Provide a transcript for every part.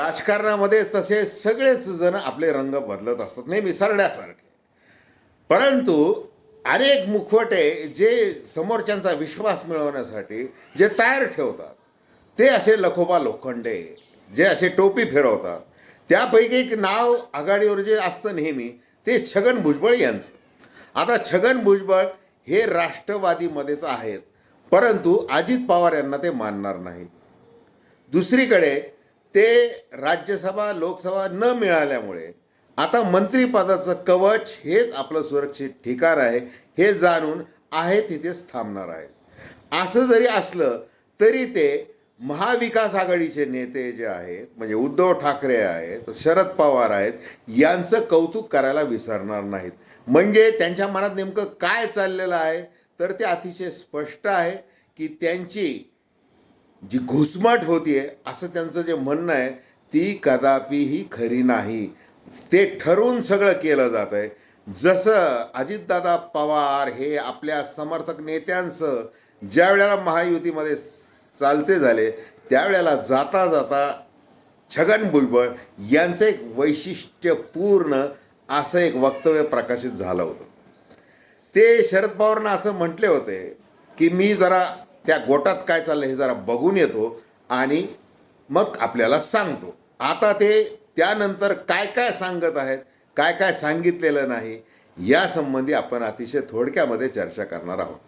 राजकारणामध्ये तसे सगळेच जण आपले रंग बदलत असतात नेहमी सरड्यासारखे परंतु अनेक मुखवटे जे समोरच्यांचा विश्वास मिळवण्यासाठी जे तयार ठेवतात ते असे लखोबा लोखंडे जे असे टोपी फिरवतात. त्यापैकी एक नाव आघाडीवर जे असतं नेहमी ते छगन भुजबळ यांचं. आता छगन भुजबळ हे राष्ट्रवादीमध्येच आहेत परंतु अजित पवार यांना ते मानणार नाही. दुसरीकडे ते राज्यसभा लोकसभा न मिळाल्यामुळे आता मंत्रिपदाचं कवच हेच आपलं सुरक्षित ठिकाण आहे हे जाणून आहे तिथेच थांबणार आहे असं जरी असलं तरी ते महाविकास आघाडीचे नेते जे आहेत म्हणजे उद्धव ठाकरे आहेत शरद पवार आहेत यांचं कौतुक करायला विसरणार नाहीत. म्हणजे त्यांच्या मनात नेमकं काय चाललेलं आहे तर ते अतिशय स्पष्ट आहे की त्यांची जी घुसमट होतीये असं त्यांचं जे म्हणणं आहे ती कदापिही खरी नाही. ते ठरवून सगळं केलं जात आहे. जसं अजितदादा पवार हे आपल्या समर्थक नेत्यांसह ज्या वेळेला महायुतीमध्ये चालते झाले त्यावेळेला जाता जाता छगन भुजबळ यांचं एक वैशिष्ट्यपूर्ण असं एक वक्तव्य प्रकाशित झालं होतं. ते शरद पवारनं असं म्हटले होते की मी जरा त्या गोटात काय चाललं हे जरा बघून येतो आणि मग आपल्याला सांगतो. आता ते त्यानंतर काय काय सांगत आहेत काय काय सांगितलेलं नाही यासंबंधी आपण अतिशय थोडक्यामध्ये चर्चा करणार आहोत.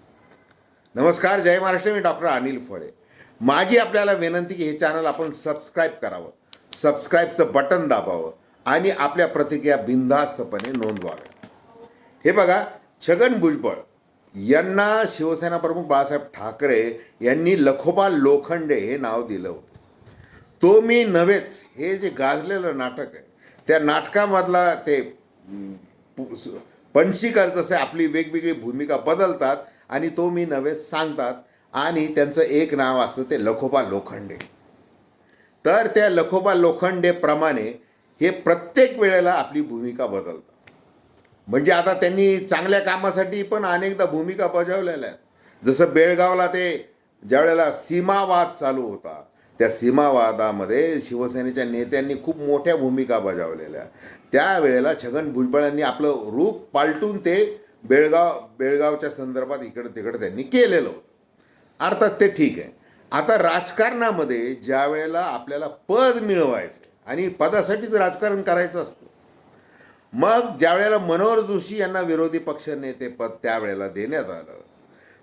नमस्कार जय महाराष्ट्र. मी डॉक्टर अनिल फळे. माझी आपल्याला विनंती की हे चॅनल आपण सबस्क्राईब करावं सबस्क्राईबचं बटन दाबावं आणि आपल्या प्रतिक्रिया बिनधास्तपणे नोंदवाव्या हे बघा छगन भुजबळ यांना शिवसेना प्रमुख बाळासाहेब ठाकरे यांनी लखोबा लोखंडे हे नाव दिलं होतं. तो मी नव्हेच हे जे गाजलेलं नाटक आहे त्या नाटकामधला ते अं, पणशीकर जसे आपली वेगवेगळी भूमिका बदलतात आणि तो मी नव्हेच सांगतात आणि त्यांचं एक नाव असतं ते लखोबा लोखंडे. तर त्या लखोबा लोखंडेप्रमाणे हे प्रत्येक वेळेला आपली भूमिका बदलतात. म्हणजे आता त्यांनी चांगल्या कामासाठी पण अनेकदा भूमिका बजावलेल्या आहेत. जसं बेळगावला ते ज्यावेळेला सीमावाद चालू होता त्या सीमावादामध्ये शिवसेनेच्या नेत्यांनी खूप मोठ्या भूमिका बजावलेल्या. त्यावेळेला छगन भुजबळांनी आपलं रूप पालटून ते बेळगाव बेळगावच्या संदर्भात इकडं तिकडं त्यांनी केलेलं होतं. अर्थात ते ठीक आहे. आता राजकारणामध्ये ज्या वेळेला आपल्याला पद मिळवायचं आणि पदासाठीच राजकारण करायचं असतं मग ज्यावेळेला मनोहर जोशी यांना विरोधी पक्षनेते पद त्यावेळेला देण्यात आलं.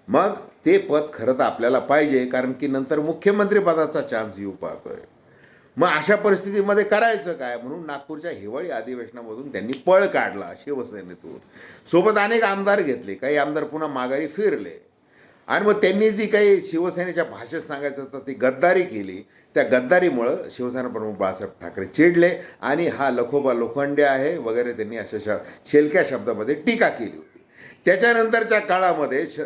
मग ते पद खरं तर आपल्याला पाहिजे कारण की नंतर मुख्यमंत्रीपदाचा चान्स येऊ पाहतोय. मग अशा परिस्थितीमध्ये करायचं काय? म्हणून नागपूरच्या हिवाळी अधिवेशनामधून त्यांनी पळ काढला शिवसेनेतून. सोबत अनेक आमदार घेतले. काही आमदार पुन्हा माघारी फिरले. आणि मग त्यांनी जी काही शिवसेनेच्या भाषेत सांगायचं होतं ती गद्दारी केली. त्या गद्दारीमुळं शिवसेना प्रमुख बाळासाहेब ठाकरे चिडले आणि हा लखोबा लोखंडे आहे वगैरे त्यांनी अशा श शेलक्या शब्दामध्ये टीका केली होती. त्याच्यानंतरच्या काळामध्ये श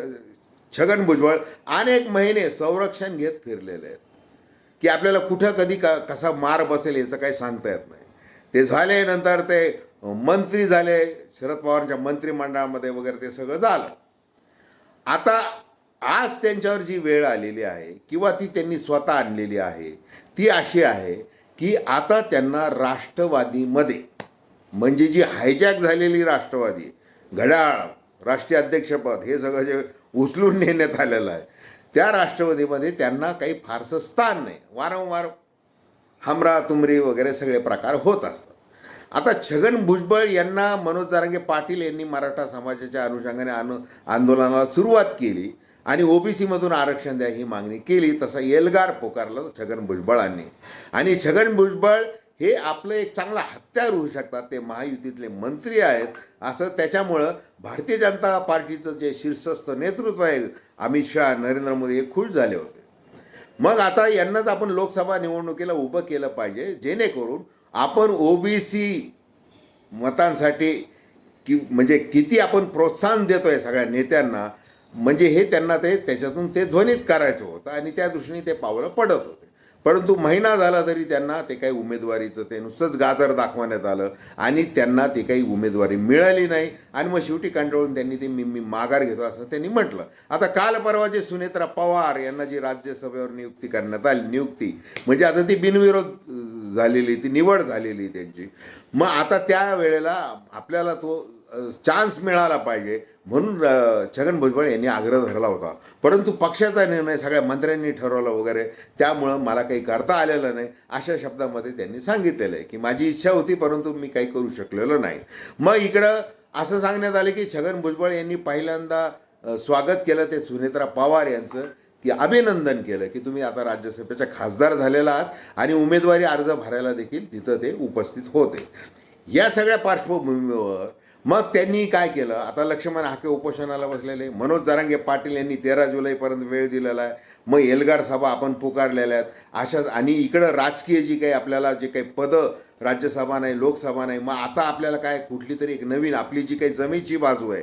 छगन भुजबळ अनेक महिने संरक्षण घेत फिरलेले आहेत. की आपल्याला कुठं कधी क कसा मार बसेल याचं काही सांगता येत नाही. ते झाले नंतर ते मंत्री झाले शरद पवारांच्या मंत्रिमंडळामध्ये वगैरे ते सगळं झालं. आता आज त्यांच्यावर जी वेळ आलेली आहे किंवा ती त्यांनी स्वतः आणलेली आहे ती अशी आहे की आता त्यांना राष्ट्रवादीमध्ये म्हणजे जी हायजॅक झालेली राष्ट्रवादी घड्याळ राष्ट्रीय अध्यक्षपद हे सगळं जे उचलून नेण्यात आलेलं आहे त्या राष्ट्रवादीमध्ये त्यांना काही फारसं स्थान नाही. वारंवार हमरा तुमरी वगैरे सगळे प्रकार होत असतात. आता छगन भुजबळ यांना मनोज जारांगे पाटील यांनी मराठा समाजाच्या अनुषंगाने आनु आंदोलनाला सुरुवात केली. आणि ओबीसीमधून आरक्षण द्या ही मागणी केली तसा एल्गार पोकारलं छगन भुजबळांनी. आणि छगन भुजबळ हे आपलं एक चांगला हत्यार होऊ शकतात ते महायुतीतले मंत्री आहेत. असं त्याच्यामुळं भारतीय जनता पार्टीचं जे शीर्षस्थ नेतृत्व आहे अमित शहा नरेंद्र मोदी हे खुश झाले होते. मग आता यांनाच आपण लोकसभा निवडणुकीला उभं केलं पाहिजे जेणेकरून आपण ओबीसी मतांसाठी कि म्हणजे किती आपण प्रोत्साहन देतोय सगळ्या नेत्यांना म्हणजे हे त्यांना ते त्याच्यातून ते ध्वनित करायचं होतं आणि त्या दृष्टीने ते पावलं पडत होते. परंतु महिना झाला तरी त्यांना ते काही उमेदवारीचं ते नुसतंच गाजर दाखवण्यात आलं आणि त्यांना ते काही उमेदवारी मिळाली नाही आणि मग शेवटी कंटाळून त्यांनी ते मी मी माघार घेतो असं त्यांनी म्हटलं. आता काल परवाचे सुनेत्रा पवार यांना जी राज्यसभेवर नियुक्ती करण्यात आली नियुक्ती म्हणजे आता ती बिनविरोध झालेली ती निवड झालेली त्यांची. मग आता त्या वेळेला आपल्याला तो चान्स मिळाला पाहिजे म्हणून छगन भुजबळ यांनी आग्रह धरला होता. परंतु पक्षाचा निर्णय सगळ्या मंत्र्यांनी ठरवला वगैरे त्यामुळं मला काही करता आलेलं नाही अशा शब्दामध्ये त्यांनी सांगितलेलं आहे की माझी इच्छा होती परंतु मी काही करू शकलेलो नाही. मग इकडं असं सांगण्यात आलं की छगन भुजबळ यांनी पहिल्यांदा स्वागत केलं ते सुनेत्रा पवार यांचं की अभिनंदन केलं की तुम्ही आता राज्यसभेचा खासदार झालेला आहात आणि उमेदवारी अर्ज भरायला देखील तिथं ते उपस्थित होते. या सगळ्या पार्श्वभूमीवर मग त्यांनी काय केलं? आता लक्ष्मण हाके उपोषणाला बसलेले. मनोज जरांगे पाटील यांनी तेरा जुलैपर्यंत वेळ दिलेला आहे. मग एल्गार सभा आपण पुकारलेल्या आहेत. अशाच आणि इकडं राजकीय जी काही आपल्याला जे काही पदं राज्यसभा नाही लोकसभा नाही मग आता आपल्याला काय? कुठली तरी एक नवीन आपली जी काही जमेची बाजू आहे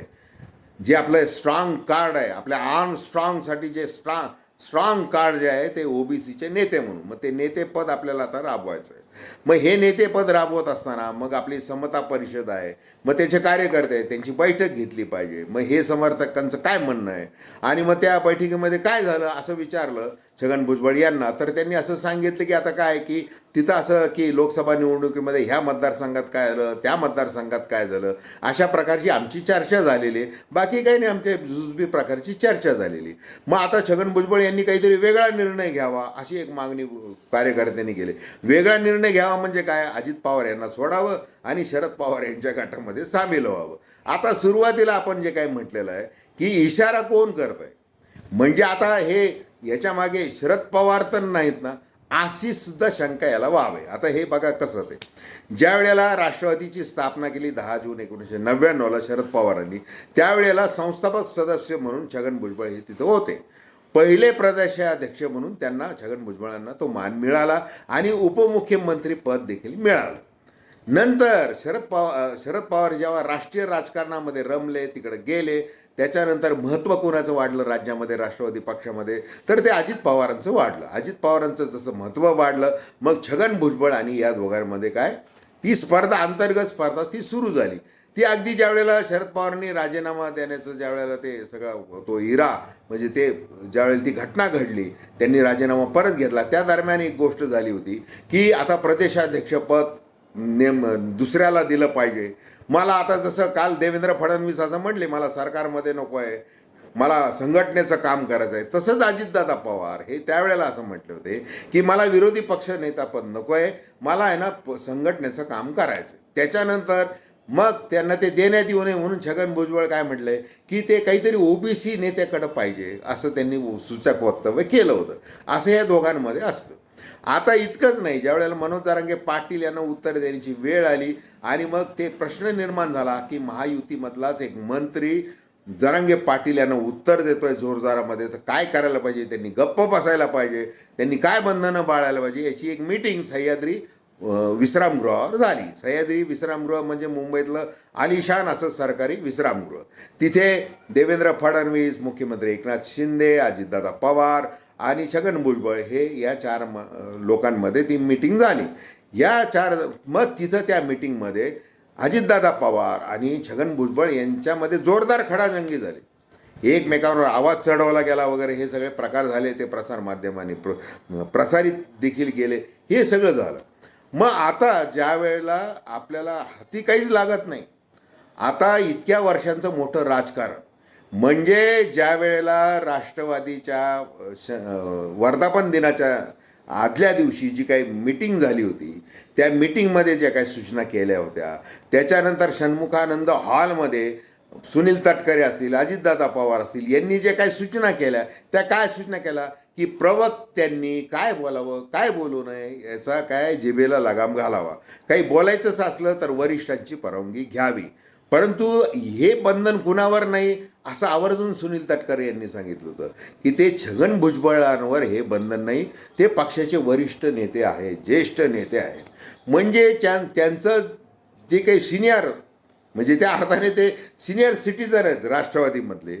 जे आपलं स्ट्रॉंग कार्ड आहे आपल्या आर्म स्ट्रॉंगसाठी जे स्ट्रॉंग स्ट्रॉंग कार्ड जे आहे ते ओबीसीचे नेते म्हणून. मग ते नेतेपद आपल्याला आता राबवायचं आहे. मग हे नेतेपद राबवत असताना मग आपली समता परिषद आहे मग त्याचे कार्यकर्ते आहेत त्यांची बैठक घेतली पाहिजे. मग हे समर्थकांचं काय म्हणणं आहे? आणि मग त्या बैठकीमध्ये काय झालं असं विचारलं छगन भुजबळ यांना. तर त्यांनी असं सांगितलं की आता काय की तिथं असं की लोकसभा निवडणुकीमध्ये ह्या मतदारसंघात काय झालं त्या मतदारसंघात काय झालं अशा प्रकारची आमची चर्चा झालेली आहे. बाकी काही नाही आमच्या जुजबी प्रकारची चर्चा झालेली मग आता छगन भुजबळ यांनी काहीतरी वेगळा निर्णय घ्यावा अशी एक मागणी कार्यकर्त्यांनी केली. वेगळा निर्णय घ्यावा म्हणजे काय? अजित पवार यांना सोडावं आणि शरद पवार यांच्या गटामध्ये सामील व्हावं. आता सुरुवातीला आपण जे काय म्हटलेलं आहे की इशारा कोण करत आहे म्हणजे आता हे याच्यामागे शरद पवार तर नाहीत ना अशी सुद्धा शंका याला व्हावे आता हे बघा कसं ते. ज्या वेळेला राष्ट्रवादीची स्थापना केली दहा जून एकोणीसशे नव्याण्णवला शरद पवारांनी त्यावेळेला संस्थापक सदस्य म्हणून छगन भुजबळ हे तिथं होते. पहिले प्रदेशाध्यक्ष म्हणून त्यांना छगन भुजबळांना तो मान मिळाला आणि उपमुख्यमंत्री पद देखील मिळालं. नंतर शरद पवार शरद पवार जेव्हा राष्ट्रीय राजकारणामध्ये रमले तिकडे गेले त्याच्यानंतर महत्त्व कोणाचं वाढलं राज्यामध्ये राष्ट्रवादी पक्षामध्ये? तर ते अजित पवारांचं वाढलं. अजित पवारांचं जसं महत्त्व वाढलं मग छगन भुजबळ आणि या दोघांमध्ये काय? ती स्पर्धा अंतर्गत स्पर्धा ती सुरू झाली. ती अगदी ज्या वेळेला शरद पवारांनी राजीनामा देण्याचं ज्या वेळेला ते सगळा तो इरा म्हणजे ते ज्यावेळेला ती घटना घडली त्यांनी राजीनामा परत घेतला. त्या दरम्यान एक गोष्ट झाली होती की आता प्रदेशाध्यक्षपद नेम दुसऱ्याला दिलं पाहिजे. मला आता जसं काल देवेंद्र फडणवीस असं म्हटले मला सरकारमध्ये नको आहे मला संघटनेचं काम करायचं आहे तसंच अजितदादा पवार हे त्यावेळेला असं म्हटले होते की मला विरोधी पक्ष नेतापद नको आहे मला आहे ना संघटनेचं काम करायचं त्याच्यानंतर मग त्यांना ते देण्यात येऊ नये म्हणून छगन भुजबळ काय म्हटलंय? की ते काहीतरी ओबीसी नेत्याकडं पाहिजे असं त्यांनी सूचक वक्तव्य केलं होतं. असं या दोघांमध्ये असतं. आता इतकंच नाही ज्या वेळेला मनोज जारांगे पाटील यांना उत्तर देण्याची वेळ आली आणि मग ते प्रश्न निर्माण झाला की महायुतीमधलाच एक मंत्री जरांगे पाटील यांना उत्तर देतोय जोरदारामध्ये तर काय करायला पाहिजे? त्यांनी गप्प बसायला पाहिजे. त्यांनी काय बंधनं बाळायला पाहिजे? याची एक मीटिंग सह्याद्री विश्रामगृहावर झाली. सह्याद्री विश्रामगृह म्हणजे मुंबईतलं आलिशान असं सरकारी विश्रामगृह. तिथे देवेंद्र फडणवीस मुख्यमंत्री एकनाथ शिंदे अजितदादा पवार आणि छगन भुजबळ हे या चार म लोकांमध्ये ती मीटिंग झाली. या चार मग तिथं त्या मीटिंगमध्ये अजितदादा पवार आणि छगन भुजबळ यांच्यामध्ये जोरदार खडाजंगी झाली. एकमेकांवर आवाज चढवला गेला वगैरे हे सगळे प्रकार झाले ते प्रसारमाध्यमांनी प्र प्रसारित देखील केले हे सगळं झालं. मग आता ज्या वेळेला आपल्याला हाती काहीच लागत नाही आता इतक्या वर्षांचं मोठं राजकारण. म्हणजे ज्या वेळेला राष्ट्रवादीच्या श वर्धापन दिनाच्या आदल्या दिवशी जी काही मीटिंग झाली होती त्या मीटिंगमध्ये ज्या काही सूचना केल्या होत्या त्याच्यानंतर षण्मुखानंद हॉलमध्ये सुनील तटकरे असतील अजितदादा पवार असतील यांनी जे काही सूचना केल्या त्या काय सूचना केल्या? की प्रवक्त्यांनी काय बोलावं काय बोलू नये याचा काय जिभेला लगाम घालावा. काही बोलायचंच असलं तर वरिष्ठांची परवानगी घ्यावी. परंतु हे बंधन कुणावर नाही असं आवर्जून सुनील तटकरे यांनी सांगितलं होतं की ते छगन भुजबळांवर हे बंधन नाही ते पक्षाचे वरिष्ठ नेते आहेत ज्येष्ठ नेते आहेत. म्हणजे त्या त्यांचं जे काही सिनियर म्हणजे त्या अर्थाने ते सिनियर सिटीजन आहेत राष्ट्रवादीमधले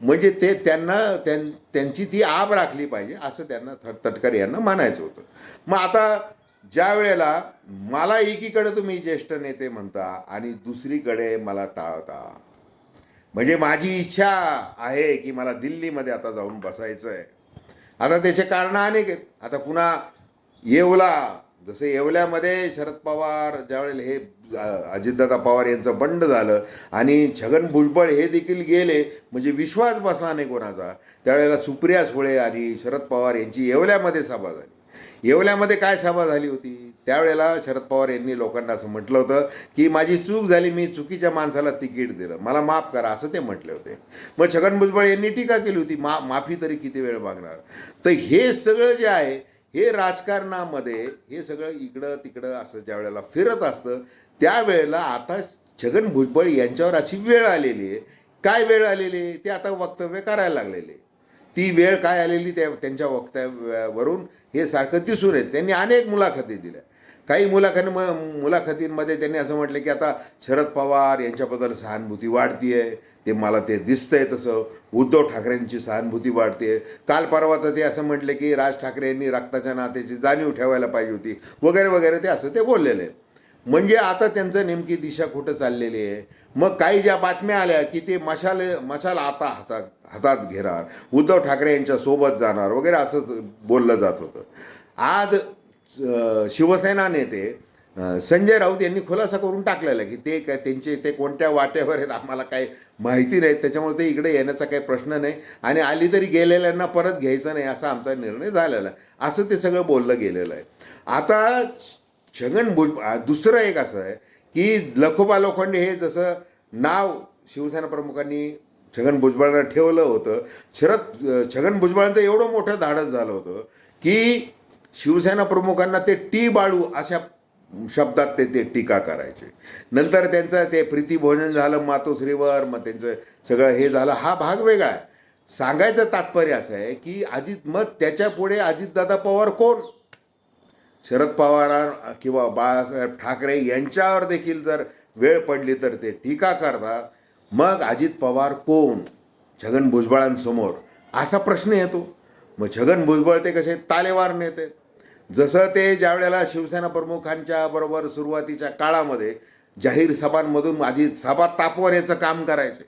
म्हणजे ते त्यांना त्यां त्यांची ती आब राखली पाहिजे असं त्यांना थट यांना म्हणायचं होतं. मग आता ज्या वेळेला मला एकीकडे तुम्ही ज्येष्ठ नेते म्हणता आणि दुसरीकडे मला टाळता. म्हणजे माझी इच्छा आहे की मला दिल्लीमध्ये आता जाऊन बसायचं आहे आता त्याचे कारणं अनेक आहेत. आता पुन्हा येवला जसं येवल्यामध्ये शरद पवार ज्यावेळेला हे अजितदादा पवार यांचं बंड झालं आणि छगन भुजबळ हे देखील गेले म्हणजे विश्वास बसला नाही कोणाचा. त्यावेळेला सुप्रिया सुळे आणि शरद पवार यांची येवल्यामध्ये सभा झाली. येवल्यामध्ये काय सभा झाली होती? त्यावेळेला शरद पवार यांनी लोकांना असं म्हटलं होतं की माझी चूक झाली मी चुकीच्या माणसाला तिकीट दिलं. मला माफ करा असं ते म्हटले होते. मग छगन भुजबळ यांनी टीका केली होती मा माफी तरी किती वेळ मागणार? तर हे सगळं जे आहे हे राजकारणामध्ये हे सगळं इकडं तिकडं असं ज्या वेळेला फिरत असतं त्यावेळेला आता छगन भुजबळ यांच्यावर अशी वेळ आलेली आहे. काय वेळ आलेली आहे? ते आता वक्तव्य करायला लागलेले ती वेळ काय आलेली त्या त्यांच्या वक्तव्यावरून हे सारखं दिसून येत. त्यांनी अनेक मुलाखती दिल्या. काही मुलाखती मुलाखतींमध्ये त्यांनी असं म्हटलं की आता शरद पवार यांच्याबद्दल सहानुभूती वाढतीये. ते मला ते दिसतंय तसं. उद्धव ठाकरेंची सहानुभूती वाढते काल परवा तर ते असं म्हटले की राज ठाकरे यांनी रक्ताच्या नात्याची जाणीव ठेवायला पाहिजे होती. वगैरे वगैरे ते असं ते बोललेले आहे म्हणजे आता त्यांचं नेमकी दिशा कुठं चाललेली आहे? मग काही ज्या बातम्या आल्या की ते मशाल मशाल आता हातात हातात घेणार. उद्धव ठाकरे यांच्यासोबत जाणार. वगैरे असं बोललं जात होतं. आज शिवसेना नेते संजय राऊत यांनी खुलासा करून टाकलेला आहे की ते काय त्यांचे ते कोणत्या वाटेवर आहेत आम्हाला काय माहिती नाही. त्याच्यामुळे ते इकडे येण्याचा काही प्रश्न नाही. आणि आली तरी गेलेल्यांना परत घ्यायचं नाही असा आमचा निर्णय झालेला आहे. असं ते सगळं बोललं गेलेलं आहे. आता छगन भुज दुसरं एक असं आहे की लखोबा लोखंडे हे जसं नाव शिवसेना प्रमुखांनी छगन भुजबळांना ठेवलं होतं. शरद छगन भुजबळांचं एवढं मोठं धाडस झालं होतं की शिवसेना प्रमुखांना ते टी बाळू अशा शब्दात ते ते टीका करायचे. नंतर त्यांचं ते प्रीतीभोजन झालं मातोश्रीवर मग त्यांचं सगळं हे झालं. हा भाग वेगळा आहे. सांगायचं तात्पर्य असं आहे की अजित मग त्याच्यापुढे अजितदादा पवार कोण? शरद पवार किंवा बाळासाहेब ठाकरे यांच्यावर देखील जर वेळ पडली तर ते टीका करतात. मग अजित पवार कोण? छगन भुजबळांसमोर. असा प्रश्न येतो. मग छगन भुजबळ ते कसे? तालेवार नेते. जसं ते ज्यावेळेला शिवसेना प्रमुखांच्या बरोबर सुरुवातीच्या काळामध्ये जाहीर सभांमधून आधी सभा तापवण्याचं काम करायचे.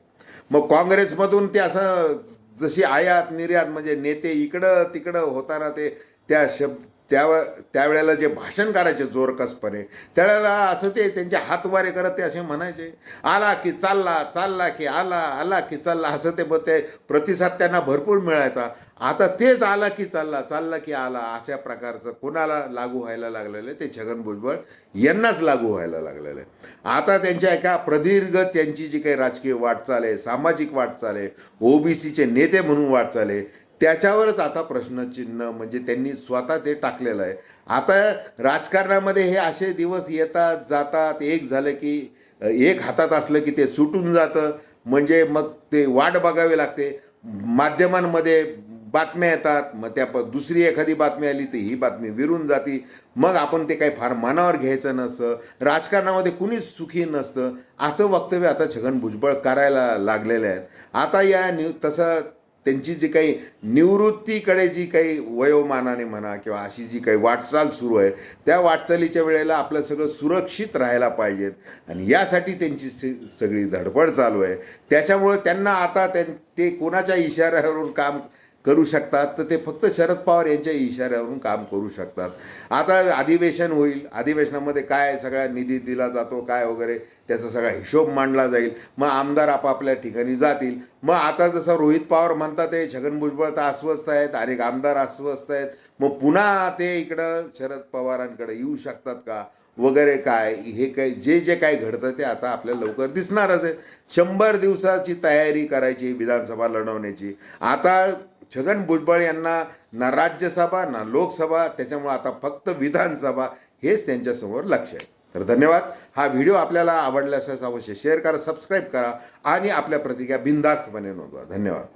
मग काँग्रेसमधून ते असं जशी आयात निर्यात म्हणजे नेते इकडं तिकडं होताना ते त्या शब्द त्या त्यावेळेला जे भाषण करायचे जोरकसपणे त्यावेळेला असं ते त्यांचे हातवारे करत ते असे म्हणायचे आला की चालला चालला की आला आला की चालला असं ते मग ते प्रतिसाद त्यांना भरपूर मिळायचा. आता तेच आला की चालला चालला की आला अशा प्रकारचं कोणाला लागू व्हायला लागलेलं आहे ते छगन भुजबळ यांनाच लागू व्हायला लागलेलं आहे. आता त्यांच्या एका प्रदीर्घ त्यांची जी काही राजकीय वाटचाल आहे सामाजिक वाटचाल आहे ओबीसीचे नेते म्हणून वाटचाल आहे त्याच्यावरच आता प्रश्नचिन्ह म्हणजे त्यांनी स्वतः ते टाकलेलं आहे. आता राजकारणामध्ये हे असे दिवस येतात जातात एक झालं की एक हातात असलं की ते सुटून जातं. म्हणजे मग ते वाट बघावी लागते. माध्यमांमध्ये बातम्या येतात मग त्या प दुसरी एखादी बातमी आली तर ही बातमी विरून जाती. मग आपण ते काही फार मनावर घ्यायचं नसतं. राजकारणामध्ये कुणीच सुखी नसतं. असं वक्तव्य आता छगन भुजबळ करायला लागलेले आहेत. आता या न्यू तसं त्यांची जी काही निवृत्तीकडे जी काही वयोमानाने म्हणा किंवा अशी जी काही वाटचाल सुरू आहे त्या वाटचालीच्या वेळेला आपलं सगळं सुरक्षित राहायला पाहिजेत. आणि यासाठी त्यांची सगळी धडपड चालू आहे. त्याच्यामुळं त्यांना आता त्यां ते कोणाच्या इशाऱ्यावरून काम करू शकतात तर ते फक्त शरद पवार यांच्या इशाऱ्यावरून काम करू शकतात. आता अधिवेशन होईल. अधिवेशनामध्ये काय सगळा निधी दिला जातो काय वगैरे त्याचा सगळा हिशोब मांडला जाईल. मग आमदार आपापल्या ठिकाणी जातील. मग आता जसं रोहित पवार म्हणतात ते छगन भुजबळ तर अस्वस्थ आहेत अनेक आमदार अस्वस्थ आहेत. मग पुन्हा ते इकडं शरद पवारांकडे येऊ शकतात का? वगैरे काय? हे काय जे जे काय घडतं ते आता आपल्याला लवकर दिसणारच आहे. शंभर दिवसाची तयारी करायची विधानसभा लढवण्याची. आता छगन भुजबळ यांना ना राज्यसभा ना लोकसभा त्याच्यामुळे आता फक्त विधानसभा हेच त्यांच्यासमोर लक्ष आहे. तर धन्यवाद. हा व्हिडिओ आपल्याला आवडल्यास अवश्य शेअर करा सबस्क्राईब करा आणि आपल्या प्रतिक्रिया बिनधास्तपणे नोंदवा. धन्यवाद.